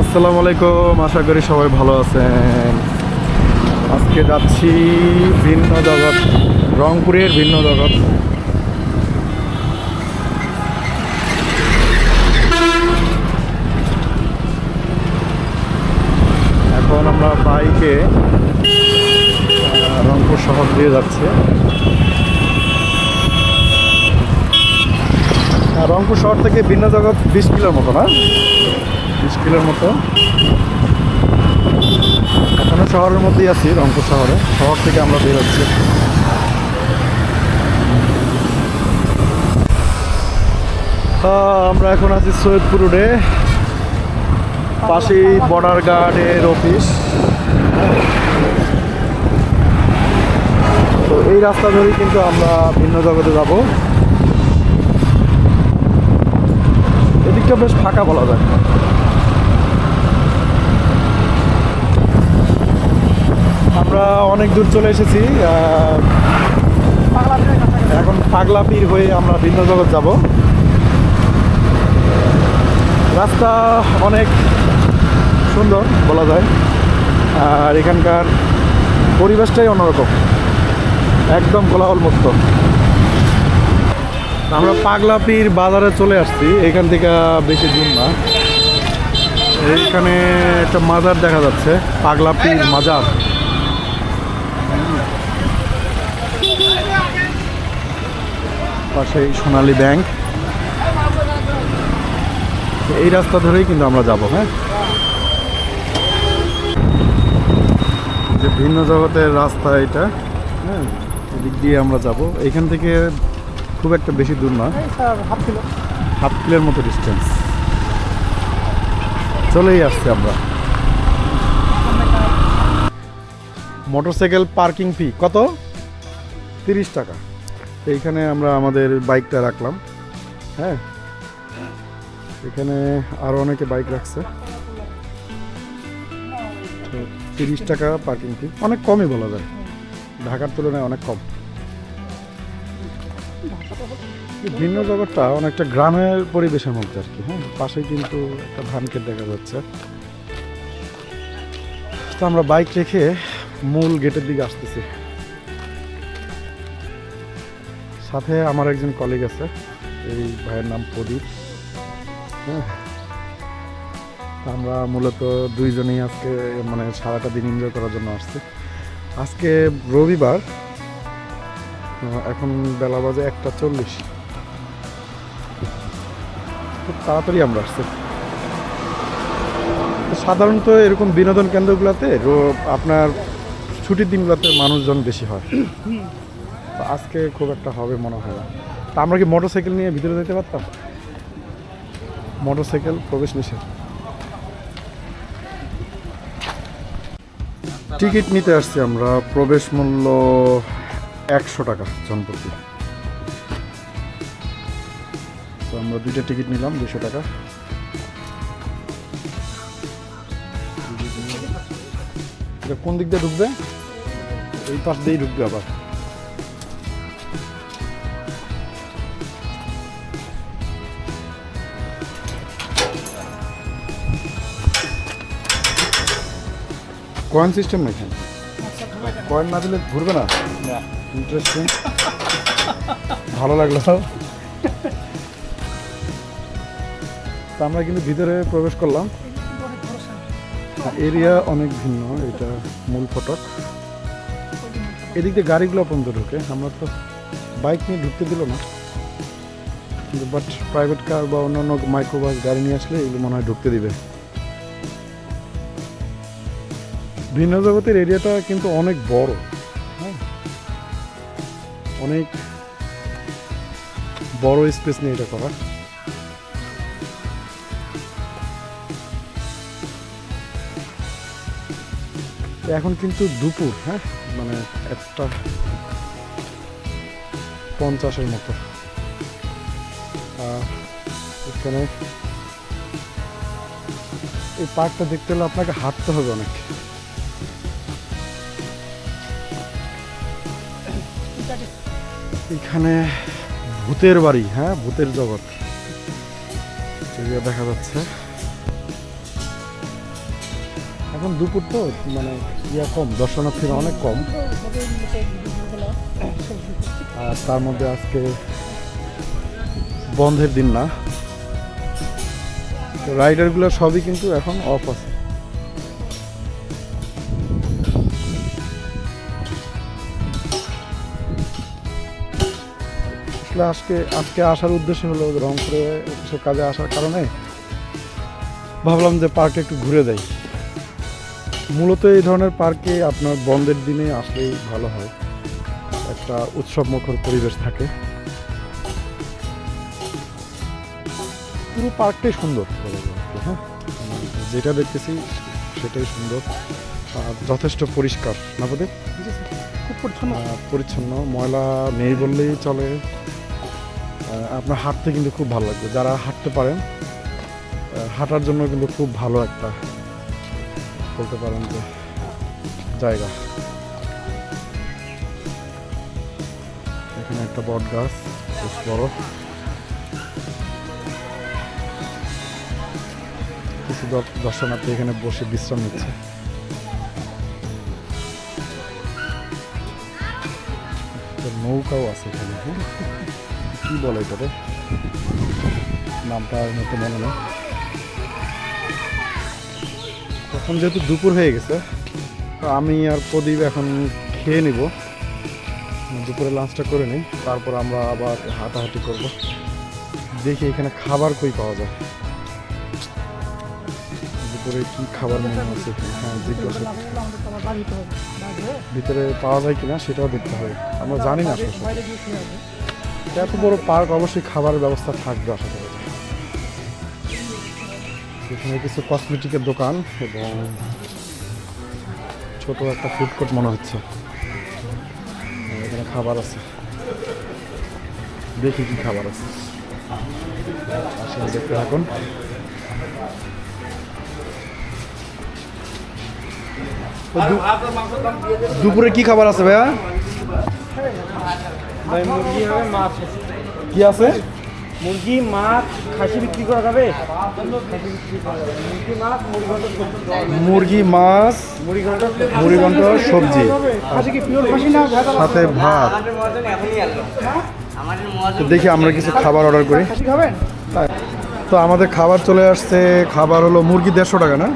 আসসালামু আলাইকুম, আশা করি সবাই ভালো আছেন। আজকে যাচ্ছি ভিন্ন জগৎ, রংপুরের ভিন্ন জগৎ। এখন আমরা বাইকে রংপুর শহর দিয়ে যাচ্ছি। রংপুর শহর থেকে ভিন্ন জগৎ বিশ কিলোর মতো না? কিলোর মতো। এখনও শহরের মধ্যেই আছি রংপুর শহরে। শহর থেকে আমরা বেরোচ্ছি আহ, আমরা এখন আছি সৈয়দপুর রোডে। পাশেই বর্ডার গার্ডের অফিস। তো এই রাস্তা ধরেই কিন্তু আমরা ভিন্ন জগতে যাব। এদিকটা বেশ ফাঁকা বলা যায়। আমরা অনেক দূর চলে এসেছি এখন পাগলা পীর হয়ে আমরা ভিন্ন জগৎ যাব। রাস্তা অনেক সুন্দর বলা যায়, আর এখানকার পরিবেশটাই অন্যরকম, একদম কোলাহল মুক্ত আমরা পাগলা পীর বাজারে চলে আসছি, এখান থেকে বেশি দূর না। এইখানে একটা মাজার দেখা যাচ্ছে, পাগলা পীর মাজার। পাশেই সোনালী ব্যাংক। এই রাস্তা ধরেই কিন্তু আমরা যাব হ্যাঁ? যে ভিন্ন জগতের রাস্তা এটা হ্যাঁ? এদিক দিয়ে আমরা যাব। এখান থেকে খুব একটা বেশি দূর না। হাফ কিলোর মতো ডিস্টেন্স চলেই আসছি আমরা। মোটরসাইকেল পার্কিং ফি কত? তিরিশ টাকা। এইখানে আমরা আমাদের বাইকটা রাখলাম। হ্যাঁ? এখানে আরও অনেকে বাইক রাখছে। তো তিরিশ টাকা পার্কিং ফি। অনেক কমই বলা যায়। ঢাকার তুলনায় অনেক কম। ভিন্ন জগৎটা অনেকটা গ্রামের পরিবেশের মধ্যে আর কি হ্যাঁ? পাশে কিন্তু একটা ধান ক্ষেত দেখা যাচ্ছে। তো আমরা বাইক রেখে মূল গেটের দিকে আসতেছি। সাথে আমার একজন কলিগ আছে, এই ভাইয়ের নাম প্রদীপ। হ্যাঁ আমরা মূলত দুইজনেই আজকে মানে সারাটা দিন এনজয় করার জন্য আসছি। আজকে রবিবার এখন বেলা বাজে একটা চল্লিশ। খুব তাড়াতাড়ি আমরা আসছি। সাধারণত এরকম বিনোদন কেন্দ্রগুলোতে আপনার ছুটির দিনগুলোতে মানুষজন বেশি হয়। তো আজকে খুব একটা হবে মনে হয় না। তা আমরা কি মোটর সাইকেল নিয়ে ভিতরে যেতে পারতাম? মোটর সাইকেল প্রবেশ নিষেধ। টিকিট নিতে আসছি আমরা। প্রবেশ মূল্য একশো টাকা জনপ্রতি। তো আমরা দুইটা টিকিট নিলাম দুশো টাকা। কোন দিক দিয়ে ঢুকবে? এই পাশ দিয়েই ঢুকবে আবার। কয়েন সিস্টেম নাকি কয়েন না দিলে ঘুরবে না? ইন্টারেস্টিং ভালো লাগল। তো আমরা কিন্তু ভিতরে প্রবেশ করলাম। এরিয়া অনেক ভিন্ন এটা মূল ফটক। এদিক দিয়ে গাড়িগুলো পর্যন্ত ঢোকে। আমরা তো বাইক নিয়ে ঢুকতে দিল না। কিন্তু বাট প্রাইভেট কার বা অন্য অন্যান্য মাইক্রোবাস গাড়ি নিয়ে আসলে এগুলো মনে হয় ঢুকতে দিবে। ভিন্ন জগতের এরিয়াটা কিন্তু অনেক বড়। হ্যাঁ? অনেক বড় স্পেস নিয়ে এটা করা। এখন কিন্তু দুপুর হ্যাঁ? মানে একটা পঞ্চাশের মতো। এখানে এই পার্কটা দেখতে হলে আপনাকে হাঁটতে হবে অনেক। এখানে ভূতের বাড়ি হ্যাঁ? ভূতের জগৎ। দেখা যাচ্ছে। এখন দুপুর তো মানে ইয়া কম, দর্শনার্থীরা অনেক কম। আর তার মধ্যে আজকে বন্ধের দিন না। রাইডারগুলো সবই কিন্তু এখন অফ আছে। আসলে আজকে আজকে আসার উদ্দেশ্য হলো রংপুরে অফিসের কাজে আসার কারণে। ভাবলাম যে পার্কে একটু ঘুরে দেয় মূলত এই ধরনের পার্কে আপনার বন্ধের দিনে আসলেই ভালো হয়। একটা উৎসব মুখর পরিবেশ থাকে। পুরো পার্কটাই সুন্দর। হ্যাঁ যেটা দেখতেছি সেটাই সুন্দর। আর যথেষ্ট পরিষ্কার না বোধে খুব পরিচ্ছন্ন। পরিচ্ছন্ন ময়লা নেই বললেই চলে। আপনার হাঁটতে কিন্তু খুব ভালো লাগবে। যারা হাঁটতে পারেন হাঁটার জন্য কিন্তু খুব ভালো একটা বলতে পারেন যে জায়গা। এখানে একটা বট গাছ, বেশ বড়। কিছু দর্শনার্থী এখানে বসে বিশ্রাম নিচ্ছে। নৌকাও আছে এখানে? কি বলে এটাতে নামটা মতো মনে নেই। এখন যেহেতু দুপুর হয়ে গেছে আমি আর প্রদীপ এখন খেয়ে নিব। দুপুরে লাঞ্চটা করে নিই, তারপর আমরা আবার হাঁটাহাঁটি করব। দেখি এখানে খাবার কই পাওয়া যায়। দুপুরে কি খাবার মনে এখানে? হ্যাঁ জিজ্ঞাসা ভিতরে পাওয়া যায় কিনা সেটাও দেখতে হবে। আমরা জানি না এত বড় পার্ক অবশ্যই খাবারের ব্যবস্থা থাকবে আশা করা। এখানে কিছু কসমেটিকের দোকান এবং ছোট একটা ফুড কোর্ট মনে হচ্ছে। এখানে খাবার আছে। দেখি কি খাবার আছে। দেখতে থাকুন। দুপুরে কি খাবার আছে ভাইয়া? ভাই মুরগি হবে মাছ কি আছে? মুরগি মাছ খাসি বিক্রি করা যাবে? মুরগি মাছ মুরগি ঘন্ট সবজি মুড়ি ঘন্ট সবজি সাথে ভাত। তো দেখি আমরা কিছু খাবার অর্ডার করি। খাসি তো আমাদের খাবার চলে আসছে খাবার হলো মুরগি দেড়শো টাকা না?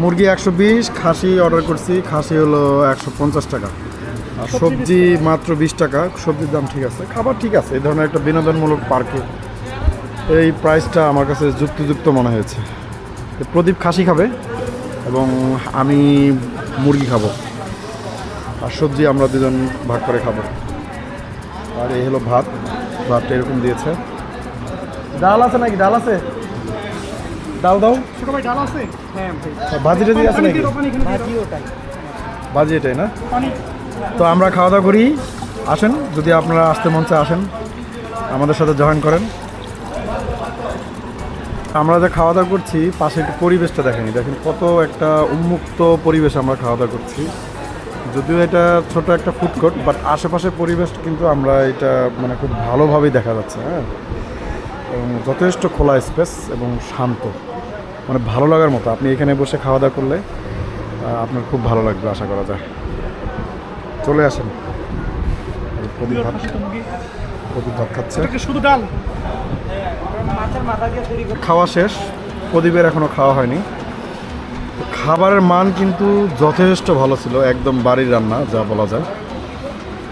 মুরগি একশো বিশ। খাসি অর্ডার করছি খাসি হলো একশো পঞ্চাশ টাকা। সবজি মাত্র বিশ টাকা সবজির দাম ঠিক আছে। খাবার ঠিক আছে এই ধরনের একটা বিনোদনমূলক পার্কে। এই প্রাইসটা আমার কাছে যুক্তিযুক্ত মনে হয়েছে। প্রদীপ খাসি খাবে এবং আমি মুরগি খাব। আর সবজি আমরা দুজন ভাগ করে খাব। আর এই হলো ভাত। ভাতটা এরকম দিয়েছে। ডাল আছে নাকি? ডাল আছে? ডাল দাও। ছোট ভাই ডাল আছে? হ্যাঁ ভাই। ভাজি টাজি আছে নাকি? ভাজি ভাজি এটাই না? পানি। তো আমরা খাওয়া দাওয়া করি। আসেন, যদি আপনারা আসতে চায় আসেন। আমাদের সাথে জয়েন করেন। আমরা যে খাওয়া দাওয়া করছি পাশে একটু পরিবেশটা দেখেনি। দেখেন কত একটা উন্মুক্ত পরিবেশ আমরা খাওয়া দাওয়া করছি। যদিও এটা ছোট একটা ফুড কোর্ট বাট আশেপাশের পরিবেশ কিন্তু আমরা এটা মানে খুব ভালোভাবেই দেখা যাচ্ছে হ্যাঁ? এবং যথেষ্ট খোলা স্পেস এবং শান্ত। মানে ভালো লাগার মতো। আপনি এখানে বসে খাওয়া দাওয়া করলে আপনার খুব ভালো লাগবে, আশা করা যায়। চলে আসেন। প্রদীপ ভাত প্রদীপ ভাত খাচ্ছে। শুধু ডাল? মাছের মাথা দিয়ে তৈরি করে খাওয়া শেষ। প্রদীপের এখনও খাওয়া হয়নি। খাবারের মান কিন্তু যথেষ্ট ভালো ছিল একদম বাড়ির রান্না যা বলা যায়।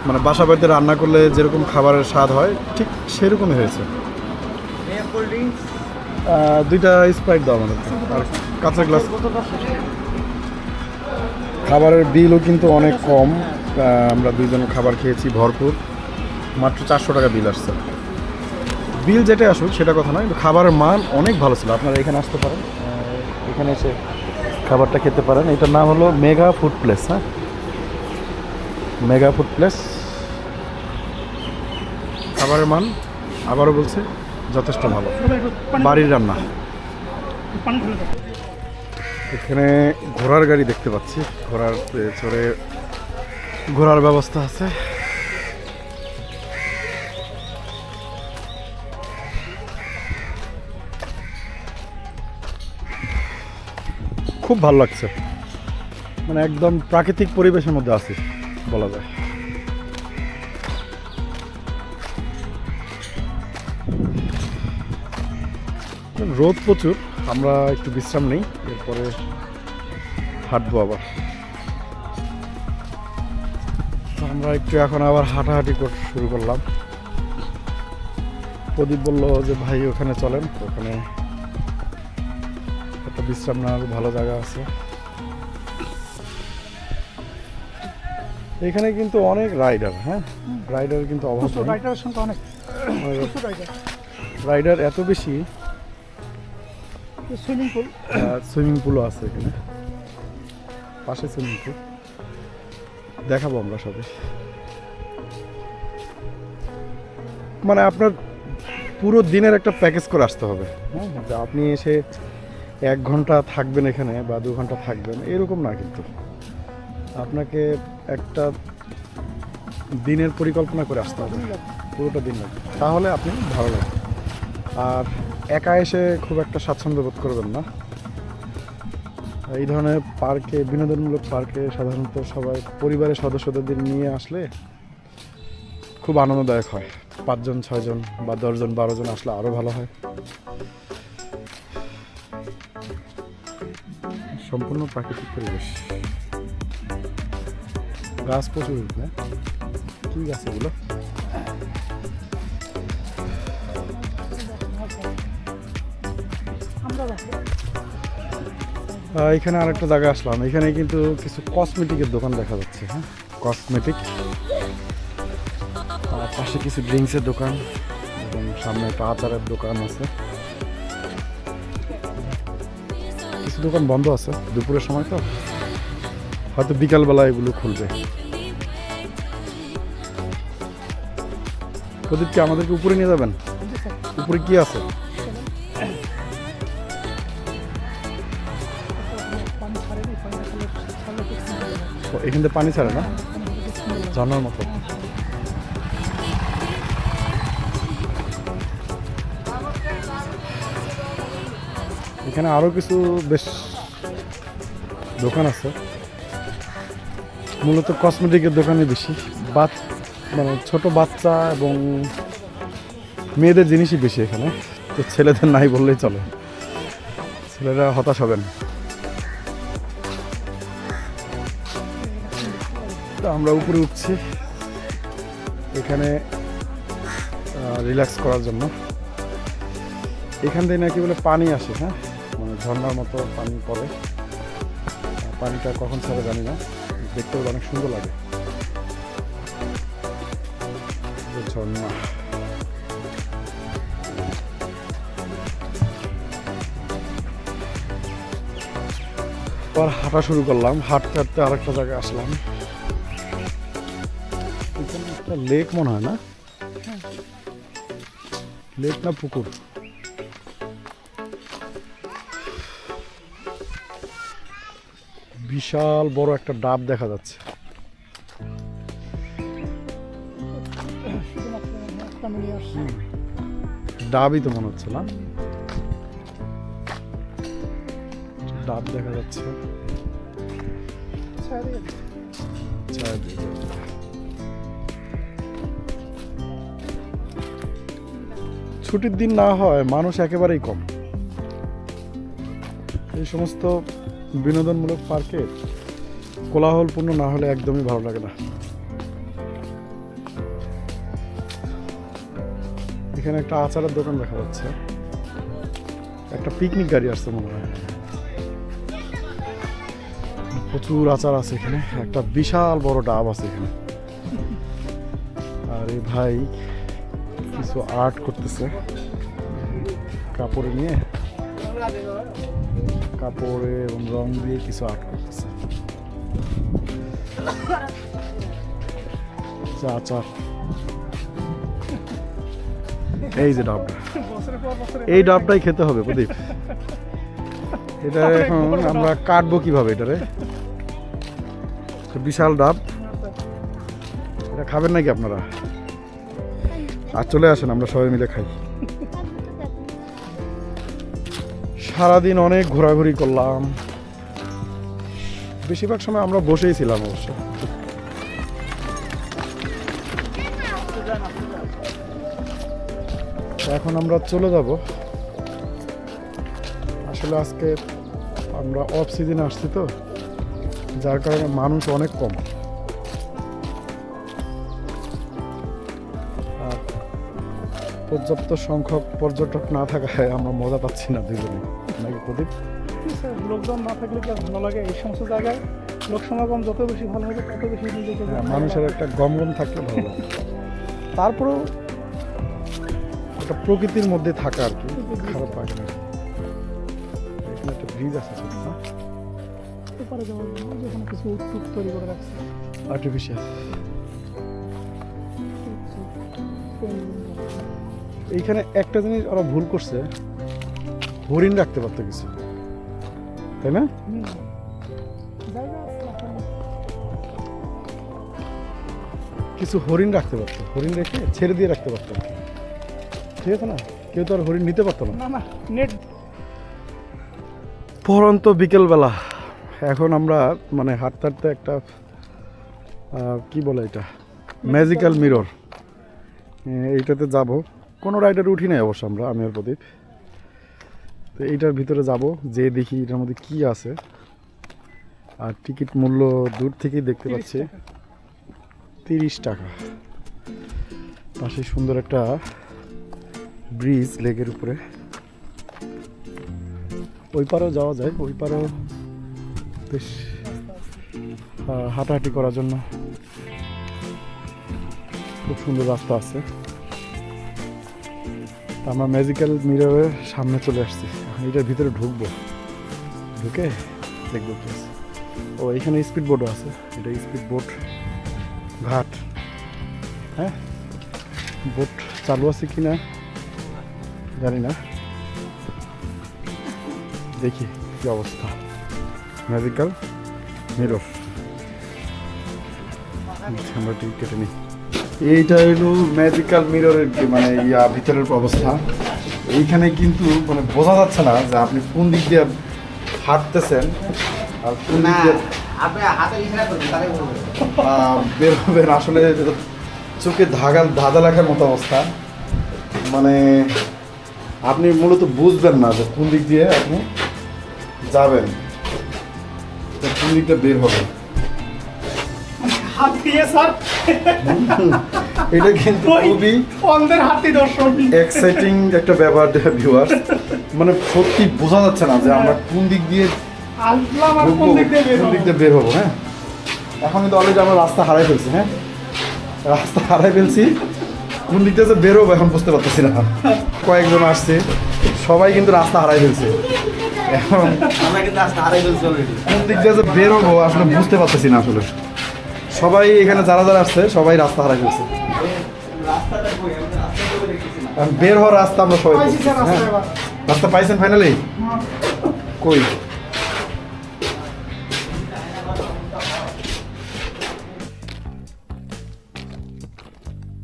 মানে বাসা বাড়িতে রান্না করলে যেরকম খাবারের স্বাদ হয় ঠিক সেরকমই হয়েছে। দুইটা স্প্রাইট দাও আমাদের। আর কাঁচা গ্লাস। খাবারের বিলও কিন্তু অনেক কম। আমরা দুইজন খাবার খেয়েছি ভরপুর। মাত্র চারশো টাকা বিল আসছে। বিল যেটা আসুক, সেটা কথা নয় খাবারের মান অনেক ভালো ছিল। আপনারা এখানে আসতে পারেন এখানে এসে খাবারটা খেতে পারেন। এটার নাম হলো মেগা ফুড প্লেস হ্যাঁ? মেগা ফুড প্লেস খাবারের মান আবারও বলছে, যথেষ্ট ভালো। বাড়ির রান্না। এখানে ঘোড়ার গাড়ি দেখতে পাচ্ছি। ঘোড়ার চড়ে ঘোড়ার ব্যবস্থা আছে। খুব ভালো লাগছে। মানে একদম প্রাকৃতিক পরিবেশের মধ্যে আছি, বলা যায়। রোদ প্রচুর, আমরা একটু বিশ্রাম নেই, এরপরে হাঁটবো আবার। আমরা একটু এখন আবার হাঁটাহাঁটি করতে শুরু করলাম। প্রদীপ বলল যে ভাই ওখানে চলেন। ওখানে একটা বিশ্রাম নেওয়ার ভালো জায়গা আছে। এখানে কিন্তু অনেক রাইডার হ্যাঁ? রাইডার কিন্তু অভাব নেই। সংখ্যা অনেক। রাইডার। এত বেশি সুইমিং পুল। সুইমিং পুলও আছে এখানে। পাশে সুইমিং পুল। দেখাবো আমরা সবে। মানে আপনার পুরো দিনের একটা প্যাকেজ করে আসতে হবে। হ্যাঁ আপনি এসে এক ঘণ্টা থাকবেন এখানে বা দু ঘণ্টা থাকবেন এরকম না কিন্তু। আপনাকে একটা দিনের পরিকল্পনা করে আসতে হবে। পুরোটা দিন লাগবে। তাহলে আপনি ভালো লাগবে। আর একা এসে খুব একটা স্বাচ্ছন্দ্য বোধ করবেন না। এই ধরনের পার্কে, বিনোদনমূলক পার্কে সাধারণত সবাই পরিবারের সদস্যদের নিয়ে আসলে খুব আনন্দদায়ক হয়। পাঁচজন, ছয়জন বা দশজন বারো জন আসলে আরও ভালো হয়। সম্পূর্ণ প্রাকৃতিক পরিবেশ। গাছ প্রচুর না কি গাছ এগুলো? আমরা এখানে আরেকটা জায়গায় আসলাম। এখানে কিন্তু কিছু কসমেটিকের দোকান দেখা যাচ্ছে হ্যাঁ? কসমেটিক পাশে কিছু ড্রিঙ্কসের দোকান এবং সামনে একটা আচারের দোকান আছে। কিছু দোকান বন্ধ আছে দুপুরের সময় তো। হয়তো বিকালবেলা এগুলো খুলবে। প্রদীপ কি আমাদেরকে উপরে নিয়ে যাবেন? উপরে কি আছে? এখান থেকে পানি ছাড়ে না। ঝর্ণার মতো। এখানে আরও কিছু বেশ দোকান আছে। মূলত কসমেটিকের দোকানে বেশি। বাচ মানে ছোট বাচ্চা এবং মেয়েদের জিনিসই বেশি এখানে। তো ছেলেদের নাই বললেই চলে। ছেলেরা হতাশ হবেন। তো আমরা উপরে উঠছি। এখানে রিল্যাক্স করার জন্য। এখান থেকে নাকি বলে পানি আসে হ্যাঁ? মানে ঝর্ণার মতো পানি পড়ে। পানিটা কখন ছাড়ে জানি না। দেখতে অনেক সুন্দর লাগে। ঝর্ণা। পর হাঁটা শুরু করলাম। হাঁটতে হাঁটতে আরেকটা জায়গায় আসলাম। লেক মনে হয় না। লেক না পুকুর? বিশাল বড় একটা ডাব দেখা যাচ্ছে। ডাবই তো মনে হচ্ছে না। ডাব দেখা যাচ্ছে। চারিদিকে। ছুটির দিন না হয় মানুষ একেবারেই কম। এই সমস্ত বিনোদনমূলক পার্কে কোলাহলপূর্ণ না হলে একদমই ভালো লাগে না। এখানে একটা আচারের দোকান দেখা যাচ্ছে। একটা পিকনিক গাড়ি আসছে মনে হয়। প্রচুর আচার আছে এখানে। একটা বিশাল বড় ডাব আছে এখানে। আর ভাই। কিছু আর্ট করতেছে। কাপড়ে নিয়ে কাপড়ে এবং রং দিয়ে কিছু আর্ট করতেছে। আচার এই যে ডাবটা। এই ডাবটাই খেতে হবে প্রদীপ। এটা এখন আমরা কাটবো কীভাবে এটারে? বিশাল ডাব। এটা খাবেন নাকি আপনারা? আর চলে আসেন, আমরা সবাই মিলে খাই। সারাদিন অনেক ঘোরাঘুরি করলাম। বেশিরভাগ সময় আমরা বসেই ছিলাম অবশ্য। এখন আমরা চলে যাব। আসলে আজকে আমরা অফ সিজনে আসছি তো, যার কারণে মানুষ অনেক কম। পর্যাপ্ত সংখ্যক পর্যটক না থাকায় আমরা মজা পাচ্ছি না দুজনে। নাকি প্রদীপ? স্যার লোকজন না থাকলে কি ভালো লাগে? এই সমস্ত জায়গায় লোক সমাগম যত বেশি ভালো হবে তত বেশি নিজেকে হ্যাঁ, মানুষের একটা গমগম থাকলে ভালো লাগে। তারপরেও একটা প্রকৃতির মধ্যে থাকা আর কি খারাপ লাগে না। এখানে একটা ব্রিজ আছে না? পারে যাওয়ার জন্য যেখানে কিছু তৈরি করে রাখছে। আর্টিফিশিয়াল এইখানে একটা জিনিস ওরা ভুল করছে। হরিণ রাখতে পারতো কিছু। তাই না। কিছু হরিণ রাখতে পারতো। হরিণ রেখে ছেড়ে দিয়ে রাখতে পারতো। ঠিক আছে না? কেউ তো আর হরিণ নিতে পারতো না। না না নেট। পরন্ত বিকেলবেলা। এখন আমরা মানে হাঁটতে হাঁটতে একটা কি বলে এটা? ম্যাজিক্যাল মিরর এইটাতে যাব। কোনো রাইডার উঠি নাই অবশ্য আমরা আমি আর প্রদীপ। তো এইটার ভিতরে যাব যে দেখি এটার মধ্যে কি আছে। আর টিকিট মূল্য দূর থেকেই দেখতে পাচ্ছি। তিরিশ টাকা। পাশে সুন্দর একটা ব্রিজ লেকের উপরে। ওই পারেও যাওয়া যায় ওই পারেও বেশ হাঁটাহাঁটি করার জন্য খুব সুন্দর রাস্তা আছে। আমরা ম্যাজিক্যাল মিররের সামনে চলে আসছি। এটার ভিতরে ঢুকবো। ঢুকে দেখব ও, এখানে স্পিড বোটও আছে। এটা স্পিড বোট ঘাট। হ্যাঁ? বোট চালু আছে কি না জানি না। দেখি কি অবস্থা। ম্যাজিক্যাল মিরর আমরা টিকিট কেটে নিই। এইটা হলো ম্যাজিক্যাল মিররের মানে ইয়া ভিতরের অবস্থা। এইখানে কিন্তু মানে বোঝা যাচ্ছে না যে আপনি কোন দিক দিয়ে হাঁটতেছেন আর কোন দিক দিয়ে বের হবেন। আসলে চোখে ধাগা ধাঁধা লাগার মতো অবস্থা। মানে আপনি মূলত বুঝবেন না যে কোন দিক দিয়ে আপনি যাবেন কোন দিকটা বের হবে। হাত দিয়ে স্যার। এটা কিন্তু খুবই অন্ধের হাতি দর্শন। এক্সাইটিং একটা ব্যাপার ভিউয়ার মানে সত্যি বোঝা যাচ্ছে না যে আমরা কোন দিক দিয়ে আসলাম আর কোন দিক দিয়ে বের কোন দিক দিয়ে বের হব হ্যাঁ? এখন কিন্তু অলরেডি আমরা রাস্তা হারাই ফেলছি হ্যাঁ? রাস্তা হারাই ফেলছি। কোন দিক দিয়ে যে বেরোবো এখন বুঝতে পারতেছি না। কয়েকজন আসছে সবাই কিন্তু রাস্তা হারাই ফেলছে। এখন আমরা কিন্তু আজকে হারাই ফেলছি অলরেডি কোন দিক দিয়ে যে বেরোবো আসলে বুঝতে পারতেছি না আসলে। সবাই এখানে যারা যারা আসছে সবাই রাস্তা হারা এখন বের হওয়ার রাস্তা আমরা সবাই রাস্তা হ্যাঁ। রাস্তা পাইছেন ফাইনালি কই?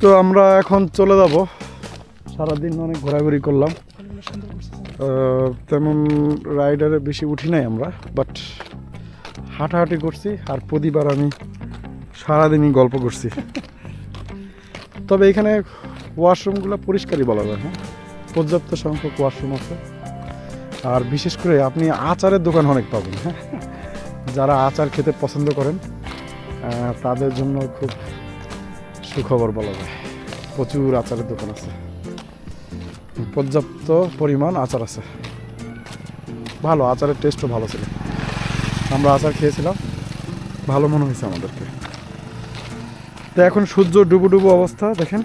তো আমরা এখন চলে যাব। সারাদিন অনেক ঘোরাঘুরি করলাম। তেমন রাইডারে বেশি উঠি নাই আমরা বাট হাঁটাহাঁটি করছি। আর প্রতিবার আমি সারাদিনই গল্প করছি। তবে এখানে ওয়াশরুমগুলো পরিষ্কারই বলা যায় হ্যাঁ? পর্যাপ্ত সংখ্যক ওয়াশরুম আছে। আর বিশেষ করে আপনি আচারের দোকান অনেক পাবেন হ্যাঁ? যারা আচার খেতে পছন্দ করেন তাদের জন্য খুব সুখবর বলা যায়। প্রচুর আচারের দোকান আছে। পর্যাপ্ত পরিমাণ আচার আছে। ভালো, আচারের টেস্টও ভালো ছিল। আমরা আচার খেয়েছিলাম। ভালো মনে হয়েছে আমাদেরকে। তো এখন সূর্য ডুবু ডুবু অবস্থা, দেখেন।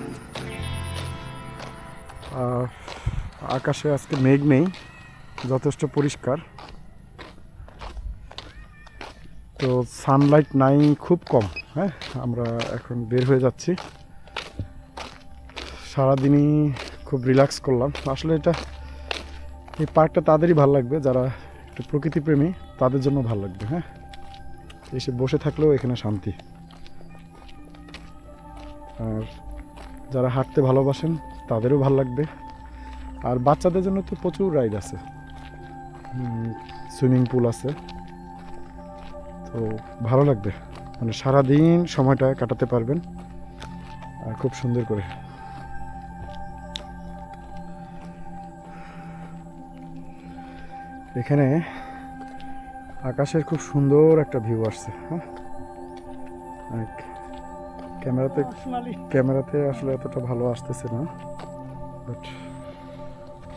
আকাশে আজকে মেঘ নেই, যথেষ্ট পরিষ্কার। তো সানলাইট নাই, খুব কম হ্যাঁ? আমরা এখন বের হয়ে যাচ্ছি। সারাদিনই খুব রিল্যাক্স করলাম। আসলে এটা, এই পার্কটা তাদেরই ভালো লাগবে, যারা একটু প্রকৃতিপ্রেমী, তাদের জন্য ভালো লাগবে হ্যাঁ? এসে বসে থাকলেও এখানে শান্তি। আর যারা হাঁটতে ভালোবাসেন, তাদেরও ভালো লাগবে। আর বাচ্চাদের জন্য তো প্রচুর রাইড আছে। সুইমিং পুল আছে। তো ভালো লাগবে। মানে সারাদিন সময়টা কাটাতে পারবেন। আর খুব সুন্দর করে। এখানে আকাশের খুব সুন্দর একটা ভিউ আসছে হ্যাঁ? ক্যামেরাতে ক্যামেরাতে আসলে এতটা ভালো আসতেছে না বাট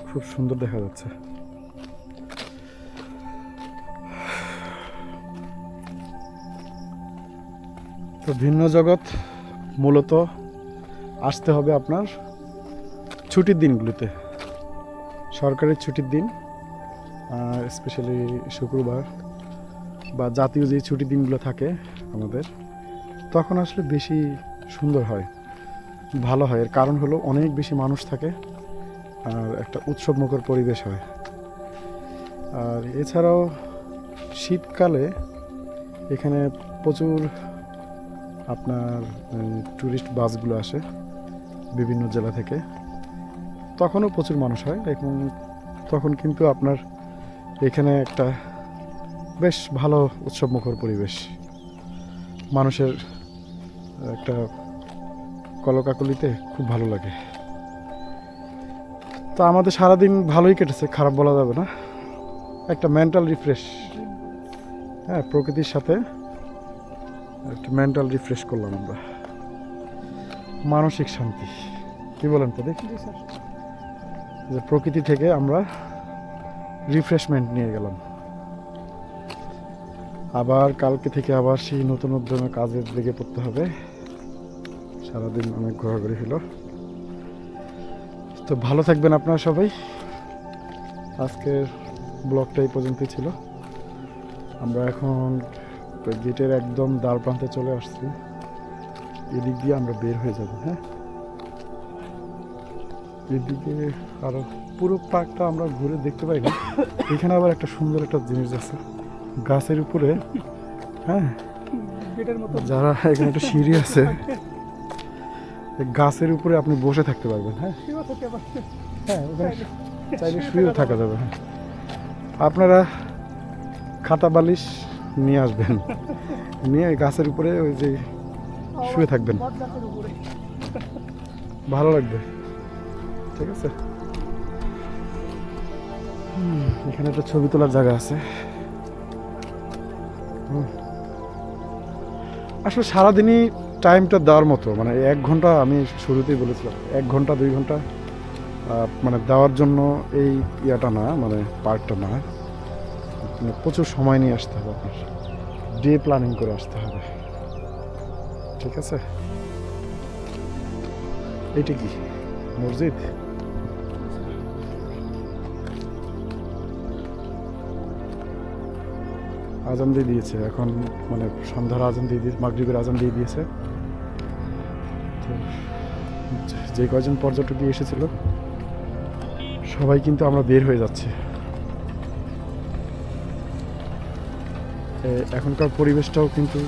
খুব সুন্দর দেখা যাচ্ছে। তো ভিন্ন জগৎ মূলত আসতে হবে আপনার ছুটির দিনগুলোতে। সরকারি ছুটির দিন স্পেশালি শুক্রবার বা জাতীয় যে ছুটির দিনগুলো থাকে আমাদের। তখন আসলে বেশি সুন্দর হয়, ভালো হয়। এর কারণ হলো অনেক বেশি মানুষ থাকে আর একটা উৎসবমুখর পরিবেশ হয়। আর এছাড়াও শীতকালে এখানে প্রচুর আপনার ট্যুরিস্ট বাসগুলো আসে বিভিন্ন জেলা থেকে। তখনও প্রচুর মানুষ হয় এবং তখন কিন্তু আপনার এখানে একটা বেশ ভালো উৎসবমুখর পরিবেশ। মানুষের একটা কলকাকলিতে খুব ভালো লাগে। তো আমাদের সারাদিন ভালোই কেটেছে খারাপ বলা যাবে না। একটা মেন্টাল রিফ্রেশ হ্যাঁ প্রকৃতির সাথে একটা মেন্টাল রিফ্রেশ করলাম আমরা। মানসিক শান্তি। কি বলেন প্রদীপ যে প্রকৃতি থেকে আমরা রিফ্রেশমেন্ট নিয়ে গেলাম। আবার কালকে থেকে আবার সেই নতুন উদ্যমে কাজের দিকে পড়তে হবে। সারাদিন অনেক ঘোরাঘুরি হলো। তো ভালো থাকবেন আপনারা সবাই। আজকের ব্লগটা এই পর্যন্তই ছিল। আমরা এখন গেটের একদম দ্বার প্রান্তে চলে আসছি। এদিক দিয়ে আমরা বের হয়ে যাব হ্যাঁ? এদিকে আরও পুরো পার্কটা আমরা ঘুরে দেখতে পাই না এখানে আবার একটা সুন্দর একটা জিনিস আছে। গাছের উপরে হ্যাঁ? যারা এখানে একটা সিঁড়ি আছে গাছের উপরে আপনি বসে থাকতে পারবেন হ্যাঁ? পারে হ্যাঁ ওখানে চাইলে শুয়েও থাকা যাবে হ্যাঁ। আপনারা খাতা বালিশ নিয়ে আসবেন নিয়ে গাছের উপরে ওই যে শুয়ে থাকবেন। ভালো লাগবে ঠিক আছে? এখানে একটা ছবি তোলার জায়গা আছে। আসলে সারাদিনই টাইমটা দেওয়ার মতো মানে এক ঘণ্টা আমি শুরুতেই বলেছিলাম, এক ঘণ্টা, দুই ঘণ্টা মানে দেওয়ার জন্য এই ইয়াটা না মানে পার্কটা না মানে প্রচুর সময় নিয়ে আসতে হবে আপনার, ডে প্ল্যানিং করে আসতে হবে, ঠিক আছে? এটা কি, মসজিদ? আজান দিয়ে দিয়েছে। এখন মানে সন্ধ্যার আজান দিয়ে দিয়েছে মাগরিবের আজান দিয়ে দিয়েছে। তো যে- কয়জন পর্যটকই এসেছিল সবাই কিন্তু আমরা বের হয়ে যাচ্ছি। এখনকার পরিবেশটাও কিন্তু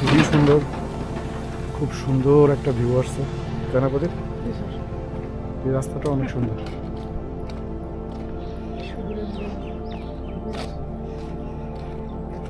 খুবই সুন্দর। খুব সুন্দর একটা ভিউ আসছে। তাই না এই রাস্তাটা অনেক সুন্দর।